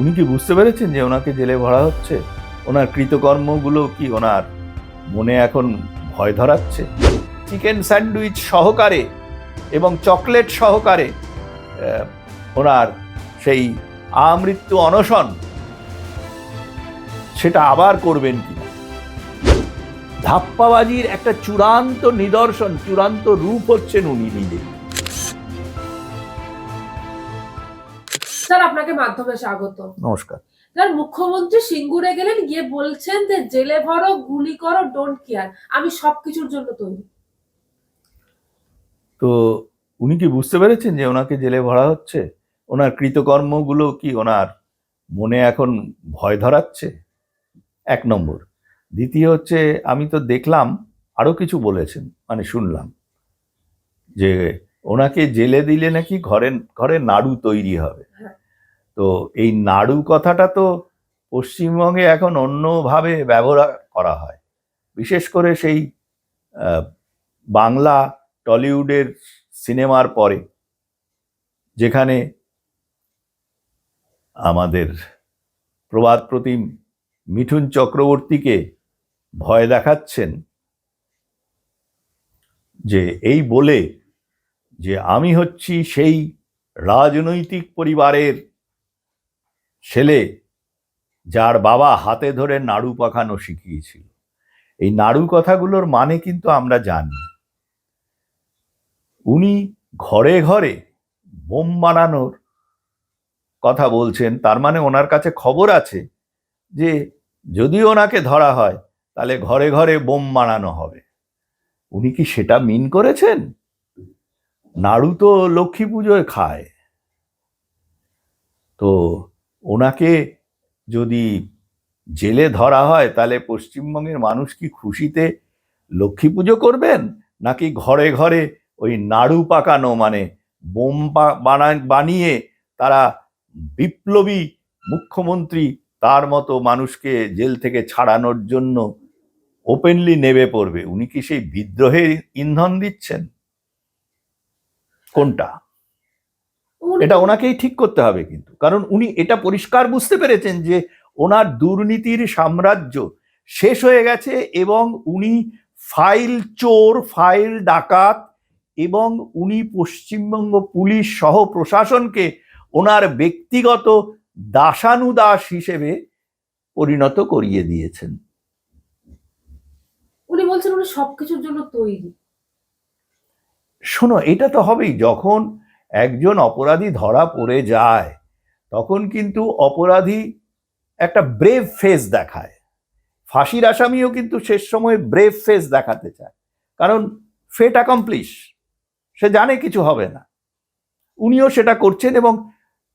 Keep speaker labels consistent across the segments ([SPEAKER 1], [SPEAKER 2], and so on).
[SPEAKER 1] উনি কি বুঝতে পেরেছেন যে ওনাকে জেলে ভরা হচ্ছে? ওনার কৃতকর্মগুলো কি ওনার মনে এখন ভয় ধরাচ্ছে? চিকেন স্যান্ডউইচ সহকারে এবং চকলেট সহকারে ওনার সেই আমৃত্যু অনশন, সেটা আবার করবেন কি ধাপ্পাবাজির একটা চূড়ান্ত নিদর্শন, চূড়ান্ত রূপ হচ্ছেন উনি নিজে
[SPEAKER 2] আপনাকে মাধ্যমে স্বাগত।
[SPEAKER 1] নমস্কার।
[SPEAKER 2] স্যার মুখ্যমন্ত্রী সিঙ্গুরে গেলেন গিয়ে বলছেন যে জেলে ভরো গুলি করো ডোন্ট কেয়ার আমি সবকিছুর জন্য তৈরি।
[SPEAKER 1] তো উনি কি বুঝতে পেরেছেন যে ওনাকে জেলে ভরা হচ্ছে? ওনার কৃতকর্মগুলো কি ওনার মনে এখন ভয় ধরাচ্ছে? এক নম্বর। দ্বিতীয় হচ্ছে আমি তো দেখলাম আরও কিছু বলেছেন মানে শুনলাম যে ওনাকে জেলে দিলে নাকি ঘরে ঘরে নাড়ু তৈরি হবে।
[SPEAKER 2] হ্যাঁ।
[SPEAKER 1] তো এই নাড়ু কথাটা তো পশ্চিমবঙ্গে এখন অন্যভাবে ব্যবহার করা হয়। বিশেষ করে সেই বাংলা টলিউডের সিনেমার পরে, যেখানে আমাদের প্রবাদ প্রতিম মিঠুন চক্রবর্তীকে ভয় দেখাচ্ছেন যে এই বলে যে আমি হচ্ছি সেই রাজনৈতিক পরিবারের ছেলে যার বাবা হাতে ধরে নাড়ু পাখানো শিখিয়েছিল। এই নাড়ু কথাগুলোর মানে কিন্তু আমরা জানি। উনি ঘরে ঘরে বোম বানানোর কথা বলছেন, তার মানে ওনার কাছে খবর আছে যে যদি ওনাকে ধরা হয়, তাহলে ঘরে ঘরে বোম বানানো হবে। উনি কি সেটা মিন করেছেন? নাড়ু তো লক্ষ্মী পুজোয় খায়। তো ওনাকে যদি জেলে ধরা হয়, তাহলে পশ্চিমবঙ্গের মানুষ কি খুশিতে লক্ষ্মী পুজো করবেন? নাকি ঘরে ঘরে ওই নাড়ু পাকানো মানে বোম বানিয়ে তারা বিপ্লবী মুখ্যমন্ত্রী তার মতো মানুষকে জেল থেকে ছাড়ানোর জন্য ওপেনলি নেবে পড়বে? উনি কি সেই বিদ্রোহের ইন্ধন দিচ্ছেন? কোনটা? এটা ওনাকেই ঠিক করতে হবে কিন্তু। কারণ উনি এটা পরিষ্কার বুঝতে পেরেছেন যে ওনার দুর্নীতির সাম্রাজ্য শেষ হয়ে গেছে এবং উনি ফাইল চোর ফাইল ডাকাত এবং উনি পশ্চিমবঙ্গ পুলিশ সহ প্রশাসনকে ওনার ব্যক্তিগত দাসানুদাস হিসেবে পরিণত করিয়ে দিয়েছেন।
[SPEAKER 2] উনি বলছেন উনি সবকিছুর জন্য তৈরি।
[SPEAKER 1] শোনো এটা তো হবেই যখন একজন অপরাধী ধরা পড়ে যায়, তখন কিন্তু অপরাধী একটা ব্রেভ ফেস দেখায়। ফাঁসির আসামিও কিন্তু শেষ সময় ব্রেভ ফেস দেখাতে চায়। কারণ ফেট অ্যাকমপ্লিশ সে জানে কিছু হবে না। উনিও সেটা করছেন এবং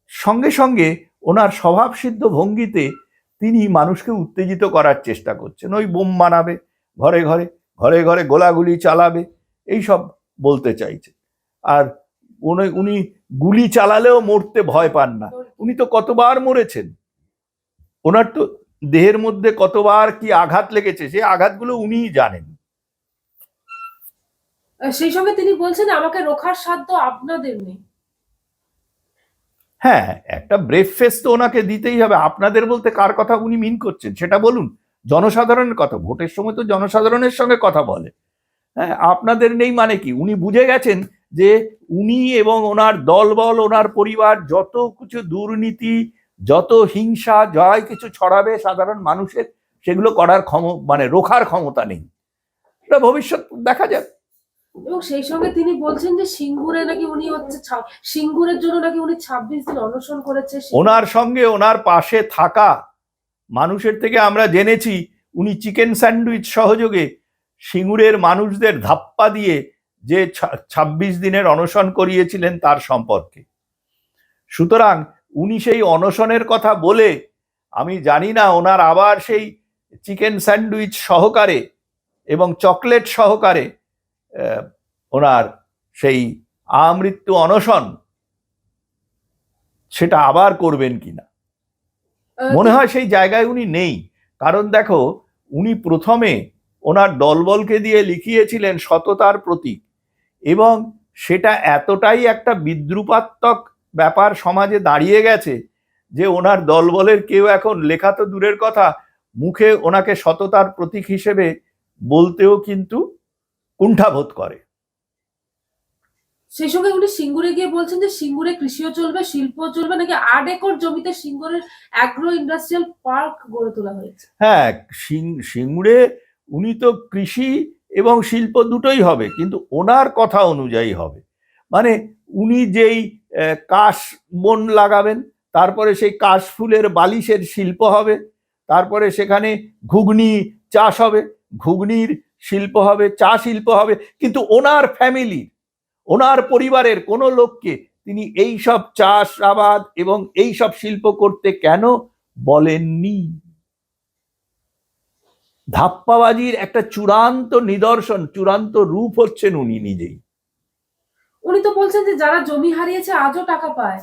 [SPEAKER 1] সঙ্গে সঙ্গে ওনার স্বভাবসিদ্ধ ভঙ্গিতে তিনি মানুষকে উত্তেজিত করার চেষ্টা করছেন। ওই বোম বানাবে, ঘরে ঘরে ঘরে ঘরে গোলাগুলি চালাবে এই সব বলতে চাইছে। আর উনি উনি গুলি চালালেও মরতে ভয় পান না। উনি তো কতবার মরেছেন? ওনার তো দেহের মধ্যে কতবার কি আঘাত লেগেছে সেই আঘাতগুলো উনিই জানেন।
[SPEAKER 2] সেই সঙ্গে তিনি বলছেন আমাকে রোখার সাধ্য আপনাদের নেই।
[SPEAKER 1] হ্যাঁ একটা ব্রেফ ফেস তো ওনাকে দিতেই হবে। আপনাদের বলতে কার কথা উনি মিন করছেন সেটা বলুন। জনসাধারণের কথা ভোটের সময় তো জনসাধারণের সঙ্গে কথা বলে। হ্যাঁ আপনাদের নেই মানে কি? উনি বুঝে গেছেন যে উনি এবং ওনার দলবল ওনার পরিবার যত কিছু দুর্নীতি যত হিংসা জয় কিছু ছড়াবে সাধারণ মানুষের সেগুলো করার ক্ষম মানে রোখার ক্ষমতা নেই। এটা ভবিষ্যৎ দেখা যাক।
[SPEAKER 2] এবং সেই সঙ্গে তিনি বলছেন যে সিঙ্গুরে নাকি উনি হচ্ছে সিঙ্গুরের জন্য নাকি উনি ছাব্বিশ দিন অনশন করেছে
[SPEAKER 1] ওনার সঙ্গে ওনার পাশে থাকা মানুষের থেকে আমরা জেনেছি উনি চিকেন স্যান্ডউইচ সহযোগে সিঙ্গুরের মানুষদের ধাপ্পা দিয়ে যে ছাব্বিশ দিনের অনশন করিয়েছিলেন তার সম্পর্কে। সুতরাং উনি সেই অনশনের কথা বলে আমি জানি না ওনার আবার সেই চিকেন স্যান্ডউইচ সহকারে এবং চকলেট সহকারে ওনার সেই আমৃত্যু অনশন সেটা আবার করবেন কিনা। মনে হয় সেই জায়গায় উনি নেই। কারণ দেখো উনি প্রথমে ওনার দলবলকে দিয়ে লিখিয়েছিলেন সততার প্রতীক। এবং সেটা এতটাই একটা বিদ্রুপাত্মক ব্যাপার সমাজে দাঁড়িয়ে গেছে যে ওনার দলবলের কেউ এখন লেখা তো দূরের কথা মুখে ওনাকে সততার প্রতীক হিসেবে বলতেও কিন্তু কুণ্ঠাবোধ করে।
[SPEAKER 2] সেই সঙ্গে উনি সিঙ্গুরে গিয়ে বলছেন যে সিঙ্গুরে কৃষিও চলবে শিল্প চলবে নাকি আট একর জমিতে সিঙ্গুরের অ্যাগ্রো ইন্ডাস্ট্রিয়াল পার্ক গড়ে তোলা হয়েছে?
[SPEAKER 1] হ্যাঁ সিঙ্গুরে উনি তো কৃষি এবং শিল্প দুটোই হবে, কিন্তু ওনার কথা অনুযায়ী হবে। মানে উনি যেই কাশ বন লাগাবেন, তারপরে সেই কাশ ফুলের বালিশের শিল্প হবে, তারপরে সেখানে ঘুগনি চাষ হবে, ঘুগনির শিল্প হবে, চা শিল্প হবে, কিন্তু ওনার ফ্যামিলির ওনার পরিবারের কোনো লোককে তিনি এই সব চাষ আবাদ এবং এই সব শিল্প করতে কেন বলেননি? ধাপ্পাবাজির একটা চূড়ান্ত নিদর্শন চূড়ান্ত রূপ হচ্ছেন উনি নিজেই।
[SPEAKER 2] উনি তো বলছেন যে যারা জমি হারিয়েছে আজও টাকা পায়।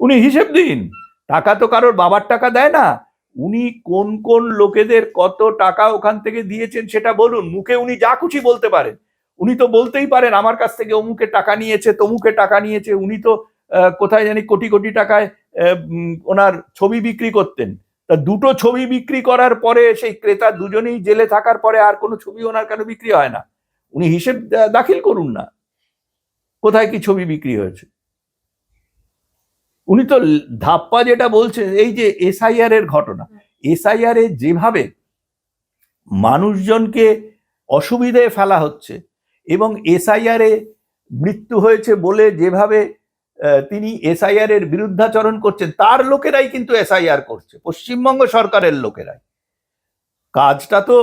[SPEAKER 1] উনি হিসেব দিন টাকা তো কারোর বাবার টাকা দেয় না। উনি কোন কোন লোকেদের কত টাকা ওখান থেকে দিয়েছেন সেটা বলুন মুখে উনি যা খুশি বলতে পারেন। উনি তো বলতেই পারেন আমার কাছ থেকে অমুকে টাকা নিয়েছে তমুকে টাকা নিয়েছে উনি তো কোথায় জানি কোটি কোটি টাকায় ওনার ছবি বিক্রি করতেন। তা দুটো ছবি বিক্রি করার পরে সেই ক্রেতা দুজনেই জেলে থাকার পরে আর কোনো ছবি ওনার কেন বিক্রি হয় না? উনি হিসেব দাখিল করুন না। কোথায় কি ছবি বিক্রি হয়েছে? উনি তো ধাপ্পা যেটা বলছেন, এই যে এসআইআর এর ঘটনা, এসআইআর এ যেভাবে মানুষজনকে অসুবিধায় ফেলা হচ্ছে এবং এসআইআর এ মৃত্যু হয়েছে বলে যেভাবে তিনি এসআইআর এর বিরুদ্ধাচরণ করছেন। তার লোকেরাই কিন্তু এসআইআর করছে, পশ্চিমবঙ্গ সরকারের লোকেরাই। কাজটা তো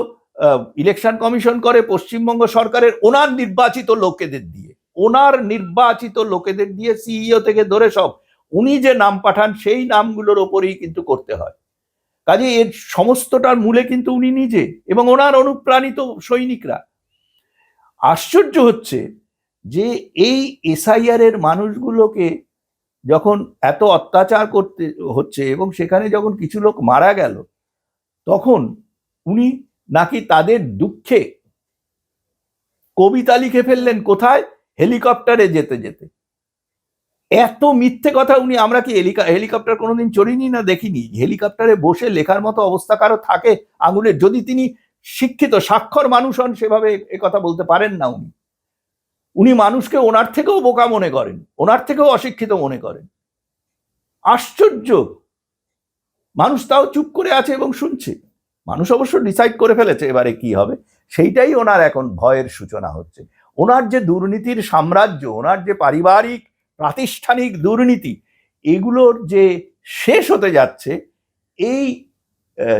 [SPEAKER 1] ইলেকশন কমিশন করে পশ্চিমবঙ্গ সরকারের ওনার নির্বাচিত লোকেদের দিয়ে। ওনার নির্বাচিত লোকেদের দিয়ে সিইও থেকে ধরে সব। উনি যে নাম পাঠান, সেই নামগুলোর ওপরেই কিন্তু করতে হয়। কাজে এর সমস্তটার মূলে কিন্তু উনি নিজে এবং ওনার অনুপ্রাণিত সৈনিকরা। আশ্চর্য হচ্ছে যে এই এসআইআর এর মানুষগুলোকে যখন এত অত্যাচার করতে হচ্ছে এবং সেখানে যখন কিছু লোক মারা গেল, তখন উনি নাকি তাদের দুঃখে কবিতা লিখে ফেললেন কোথায়? হেলিকপ্টারে যেতে যেতে। এত মিথ্যে কথা উনি, আমরা কি হেলিকপ্টার কোনোদিন চড়িনি না দেখিনি? হেলিকপ্টারে বসে লেখার মতো অবস্থা কারও থাকে? আঙুলের, যদি তিনি শিক্ষিত, স্বাক্ষর মানুষ হন, সেভাবে কথা বলতে পারেন না উনি। উনি মানুষকে ওনার থেকেও বোকা মনে করেন, ওনার থেকেও অশিক্ষিত মনে করেন। আশ্চর্য! মানুষ তাও চুপ করে আছে এবং শুনছে। মানুষ অবশ্য ডিসাইড করে ফেলেছে এবারে কি হবে। সেইটাই ওনার এখন ভয়ের সূচনা হচ্ছে। ওনার যে দুর্নীতির সাম্রাজ্য, ওনার যে পারিবারিক, প্রাতিষ্ঠানিক দুর্নীতি, এগুলোর যে শেষ হতে যাচ্ছে, এই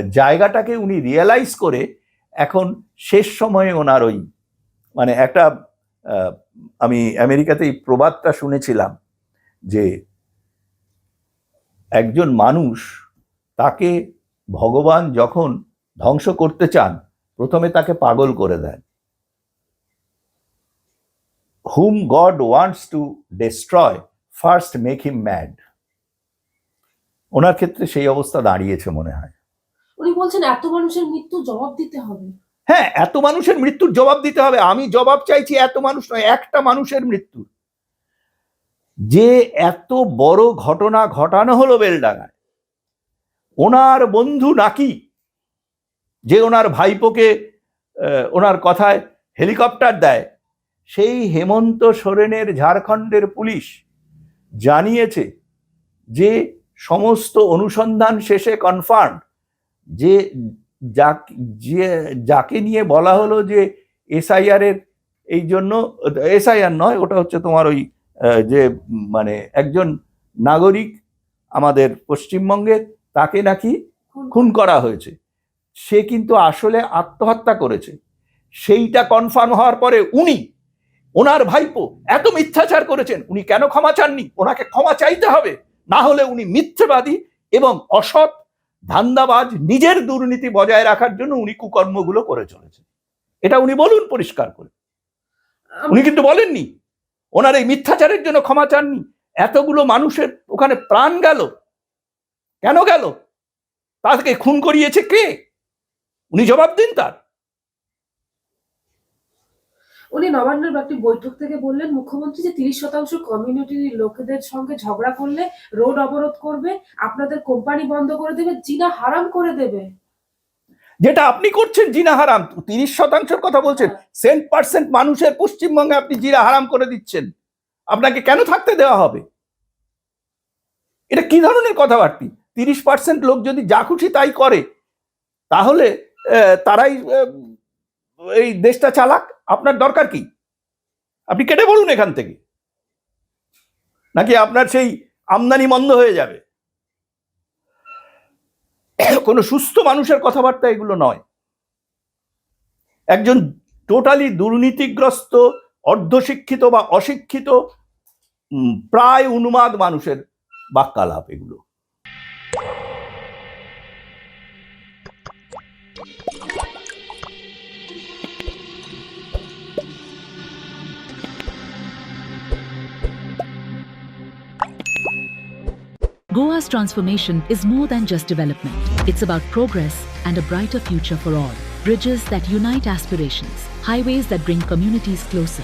[SPEAKER 1] জায়গাটাকে উনি রিয়েলাইজ করে এখন শেষ সময়ে ওনার ওই মানে একটা আমি আমেরিকাতে এই প্রবাদটা শুনেছিলাম যে একজন মানুষ তাকে ভগবান যখন ধ্বংস করতে চান, প্রথমে তাকে পাগল করে দেন। হুম god wants to destroy first make him mad ওনার ক্ষেত্রে সেই অবস্থা দাঁড়িয়েছে মনে হয়।
[SPEAKER 2] উনি বলছেন, এত মানুষের মৃত্যু জবাব দিতে হবে।
[SPEAKER 1] হ্যাঁ এত মানুষের মৃত্যুর জবাব দিতে হবে। আমি জবাব চাইছি এত মানুষ নয়, একটা মানুষের মৃত্যু যে এত বড় ঘটনা ঘটানো হলো বেলডাঙায় ওনার বন্ধু নাকি? যে ওনার ভাইপোকে ওনার কথায় হেলিকপ্টার দেয়, সেই হেমন্ত সোরেনের ঝাড়খণ্ডের পুলিশ জানিয়েছে যে সমস্ত অনুসন্ধান শেষে কনফার্ম যে যাক- যে যাকে নিয়ে বলা হলো যে এসআইআর এর এই জন্য এসআইআর নয় ওটা হচ্ছে তোমার ওই যে মানে একজন নাগরিক আমাদের পশ্চিমবঙ্গের তাকে নাকি
[SPEAKER 2] খুন-
[SPEAKER 1] খুন করা হয়েছে। সে কিন্তু আসলে আত্মহত্যা করেছে। সেইটা কনফার্ম হওয়ার পরে উনি ওনার ভাইপো এত মিথ্যাচার করেছেন উনি কেন ক্ষমা চাননি? ওনাকে ক্ষমা চাইতে হবে না হলে উনি মিথ্যেবাদী এবং অসৎ ধান্দাবাজ নিজের দুর্নীতি বজায় রাখার জন্য উনি কুকর্মগুলো করে চলেছেন। এটা উনি বলুন পরিষ্কার করে। উনি কিন্তু বলেননি, ওনার এই মিথ্যাচারের জন্য ক্ষমা চাননি। এতগুলো মানুষের ওখানে প্রাণ গেল। কেন গেল? তাকে খুন করিয়েছে কে? উনি জবাব দিন তার।
[SPEAKER 2] উনি নবান্নের একটি বৈঠক থেকে বললেন, মুখ্যমন্ত্রী যে তিরিশ শতাংশ কমিউনিটির লোকেদের সঙ্গে ঝগড়া করলে রোড অবরোধ করবে, আপনাদের কোম্পানি বন্ধ করে দেবে, জিনা হারাম করে দেবে।
[SPEAKER 1] যেটা আপনি করছেন জিনা হারাম, তিরিশ শতাংশের কথা বলছেন, সেন্ট পার্সেন্ট মানুষের পশ্চিমবঙ্গে আপনি জিরা হারাম করে দিচ্ছেন, আপনাকে কেন থাকতে দেওয়া হবে? এটা কি ধরনের কথাবার্তি? তিরিশ পার্সেন্ট লোক যদি যা খুশি তাই করে, তাহলে তারাই এই দেশটা চালাক? আপনার দরকার কি? আপনি কেটে বলুন এখান থেকে। নাকি আপনার সেই আমদানি মন্দ হয়ে যাবে? কোনো সুস্থ মানুষের কথাবার্তা এগুলো নয়। একজন টোটালি দুর্নীতিগ্রস্ত, অর্ধশিক্ষিত বা অশিক্ষিত প্রায় উন্মাদ মানুষের বাক্যালাপ এগুলো।
[SPEAKER 3] Transformation is more than just development. It's about progress and a brighter future for all. Bridges that unite aspirations, highways that bring communities closer,